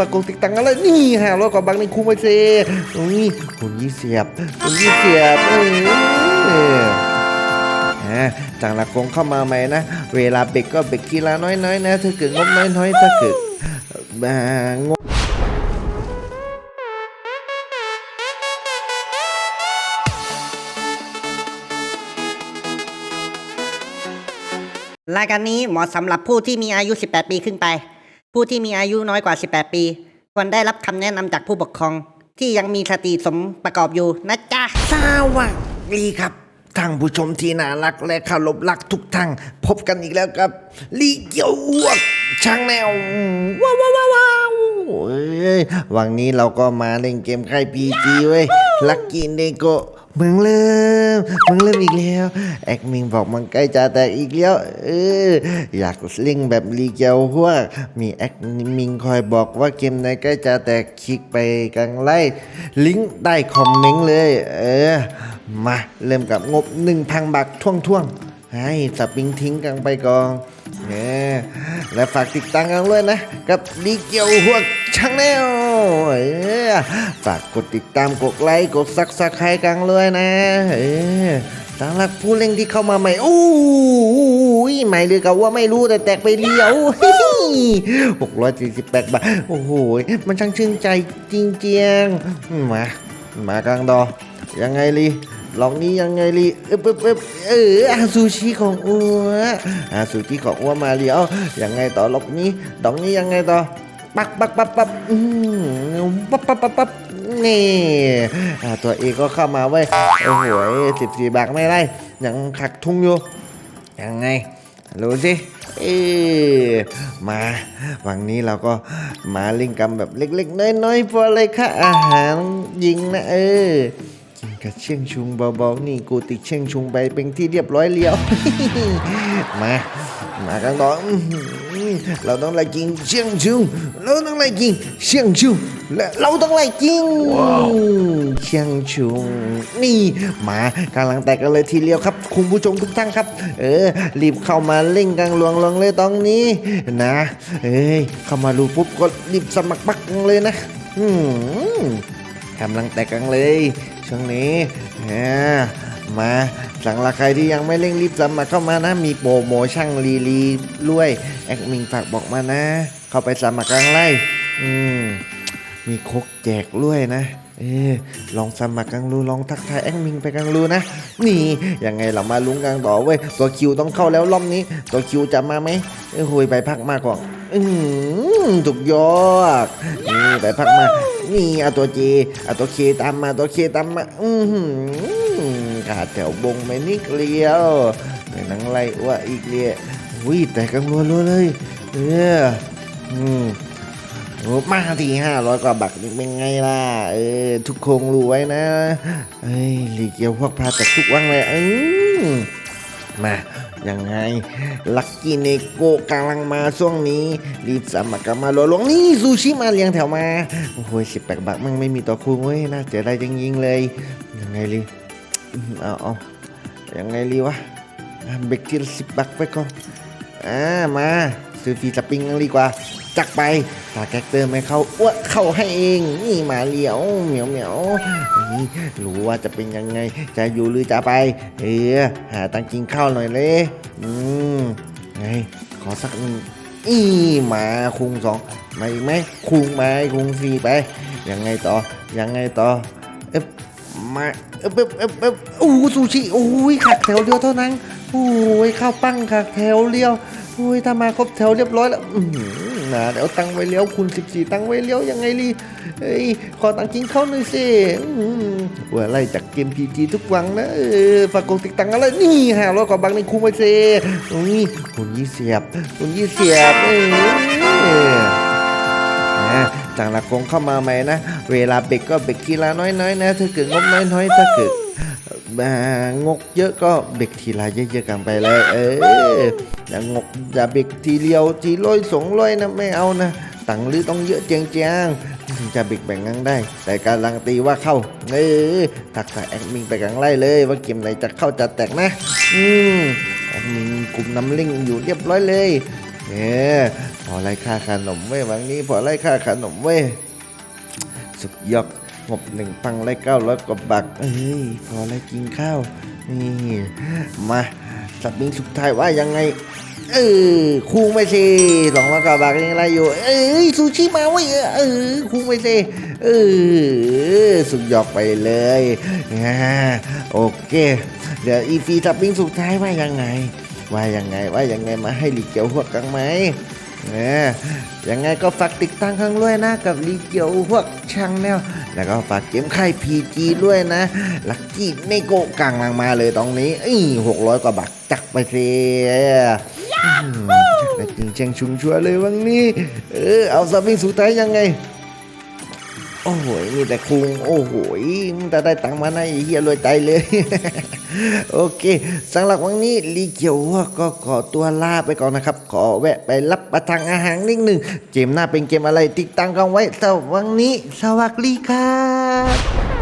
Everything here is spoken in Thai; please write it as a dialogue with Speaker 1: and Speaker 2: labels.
Speaker 1: ฝากกดติดตามกันเลยนี่ฮะร้อยกว่าบางในคูมาเซนี่คุณยี่เสียบคุณยี่เสียบเออฮะจังละกงเข้ามาใหมนะ เวลาเบรกก็เบรกทีละน้อยๆนะถ้าเกิดงบน้อยๆถ้าเกิดอ่างบ
Speaker 2: รายการนี้เหมาะสำหรับผู้ที่มีอายุ 18 ปีขึ้นไป ผู้ที่มีอายุน้อยกว่า 18 ปี ควรได้รับคำแนะนำจากผู้ปกครอง ที่ยังมีสติสมประกอบอยู่นะจ๊ะ
Speaker 1: สวัสดีครับท่านผู้ชมที่น่ารักและเคารพรักทุกท่านพบกันอีกแล้วกับลีเกียวอ้วกช่างแนวว้าวว้าวว้าวว้าวเอ้ยวันนี้เราก็มาเล่นเกมค่ายพีจีเว้ยลักกี้เดโกเมืองเริ่มมืองเริ่มอีกแล้ว แอคมิงบอกมันใกล้จะแตกอีกแล้วเอออยากเล่นแบบลีเกียวหัวมีแอคมิงคอยบอกว่าเกมไหนใกล้จะแตกคลิกไปกลางไล่ลิงก์ใต้คอมเมนต์เลย เออ มาเริ่มกับงบ 1,000บาทท่วงๆให้สับปิงทิ้งกันไปก่อนเนี่ยและฝากติดตามกันด้วยนะ กับดีเกียวหัวชาแนล ฝากกดติดตามกดไลค์กดซักซักใครกันเลยนะสำหรับผู้เล่นที่เข้ามาใหม่โอ้ยใหม่เลยกับว่าไม่รู้แต่แตกไปเลี้ยวหกร้อยสี่สิบแปดบาท โอ้โห มันช่างชื่นใจจริงๆมา มากลางดอ ยังไงลีลองนี้ยังไงลีเอ๊บเอ๊บเอ๊บเอออาซูชิของอัวอาซูชิของอัวมาเลียวยังไงต่อล็อกนี้ดองนี้ยังไงต่อ ปักปักปักปักอืมปักปักปักปักนี่ตัวเอก็เข้ามาเว้ยโอ้โหสิบสี่บาทไม่ได้ยังขักทุ่งอยู่ยังไงรู้สิเอมาวันนี้เราก็มาล่นกันแบบเล็กๆ น้อยๆพอเลยค่ะอาหารยิงนะเออกินกับเชียงชุงเบาๆนี่กูติดเชียงชุงไปเป็นที่เรียบร้อยเลี้ยว มา มากันต่อ เราต้องไล่กินเชียงชุงเราต้องไล่กินเชียงชุงและเราต้องไล่กินเชียงชุงนี่มากำลังแตกกันเลยทีเดียวครับ คุณผู้ชมทุกท่านครับ เออรีบเข้ามาเล่นกันลวงลงเลยตอนนี้นะ เอ้ยเข้ามาดูปุ๊บก็รีบสมัครปักกันเลยนะอืมกำลังแตกกันเลยช่วงนี้อ่ามา สั่งราใครที่ยังไม่เร่งรีบสมัครเข้ามานะ มีโปรโมชั่นรีรีด้วยแอดมินฝากบอกมานะ เข้าไปสมัครกันไล่อืมมีโคกแจกด้วยนะเออลองสมัครกังรูลองทักทายแอดมินไปกังรูนะ นี่ยังไงเรามาลุ้นกันต่อเว้ยตัวคิวต้องเข้าแล้วรอบนี้ ตัวคิวจะมาไหมเออโหยไปพักมากกว่าอืมถูกยอดนี่ไปพักมา นี่เอาตัวจีเอาตัวเคตามมาตัวเคตามมา อือหือ ขาดแถวบงไปนิดเดียวในนังไรว่าอีกเรียวิแต่กังวๆเลยเอออืมมาทีห้าร้อยกว่าบาทนี่เป็นไงล่ะ เออ ทุกคงรู้ไว้นะ เอ้ยหลีเกียวพวกพาแต่ทุกวันเลยอืมมายังไง ลักกี้เนโกกำลังมาช่วงนี้ รีบสมัครกันมาหลวงนี่ซูชิมาเรียงแถวมา โอ้โหสิบแปดบาทมันไม่มีต่อคูเว้ยน่าเสียดายจริงๆเลย ยังไงลี เอาเอายังไงลีวะเบรกทีละสิบบาทไปก่อนอ่ามาซื้อฟีสปริงดีกว่า จักไปถ้าแก๊กเตอร์ไม่เข้าอ้วเข้าให้เองนี่มาเหลียวเหมียวเหมียวนี่รู้ว่าจะเป็นยังไง จะอยู่หรือจะไป เออหาตังค์กินข้าวหน่อยเลยอืมไงขอสักหนึ่งอีมาคุงสองมาอีกไหมคุงมาคุงสี่ไป ยังไงต่อยังไงต่อ มาเอ๊บเอ๊บเอ๊บเอ๊บอู้ซูชิโอ้ยขักแถวเดียวเท่านั้นโอ้ยข้าวปั้งขักแถวเดียวโอ้ยถ้ามาครบแถวเรียบร้อยแล้วอือหือนะเดี๋ยวตังไว้เลี้ยวคุณ 14 ตังไว้เลี้ยวยังไงลีเฮ้ยขอตังกินข้าวหน่อยสิอื้อหือว่าอะไรจากเกมพีจีทุกวันนะเออฝากกดติดตังอะไรนี่ฮะร้อยกว่าบางในคูมาเซนี่คุณยี่เสียบคุณยี่เสียบเออ นะจังละกงเข้ามาใหม่นะ เวลาเบรกก็เบรกทีละน้อยๆนะ ถ้าเกิดงบน้อยๆ ถ้าเกิดงกเยอะก็เบรกทีละเยอะๆกันไปเลย เอออย่างกอย่าเบรกทีเดียวทีร้อยสองร้อยนะไม่เอานะตังหรือต้องเยอะเจียงๆถึงจะเบรกแบ่งงันได้ แต่การันตีว่าเข้าเออทักทายแอดมินไปกลางไล่เลย ว่าเกมไหนจะเข้าจะแตกนะ อืมแอดมินกลุ่มน้ำลิงอยู่เรียบร้อยเลย เออพอไล่ค่าขนมเว้ยวันนี้พอไล่ค่าขนมเว้ยสุดยอดงบหนึ่งพันไล่เก้าร้อยกว่าบาทเอ้ยพอไล่กินข้าวนี่มาสับบิงสุดท้ายว่ายังไงเออคุ้งไม่สิสองร้อยกว่าบาทยังไรอยู่ เอ้ยซูชิมาเว้ยเออคุ้งไม่สิเออสุดยอดไปเลยอ่าโอเค เดี๋ยวอีฟีทับบิงสุดท้ายว่ายังไง ว่ายังไงว่ายังไงมาให้ลีเกียวหัวกังไหมเออยังไงก็ฝากติดตามข้างด้วยนะกับลีเกียวหัวช่างแนว แล้วก็ฝากเกมค่ายพีจีด้วยนะ ลักกี้เนโกะกังมาเลยตรงนี้อีหกร้อยกว่าบาทจักไปสิอืมจักได้จริงแจงชุงชัวร์เลยวันนี้ เออเอาซับบิงสุดท้ายยังไง โอ้โหมีแต่คุงโอ้โหมึงจะได้ตังค์มาในเฮียรวยตายเลย โอเคสำหรับวันนี้ลีเกียวหัวก็ขอตัวลาไปก่อนนะครับ ขอแวะไปรับประทานอาหารนิดหนึ่งเกมหน้าเป็นเกมอะไรติดตามกันไว้สำหรับวันนี้ สวัสดีครับ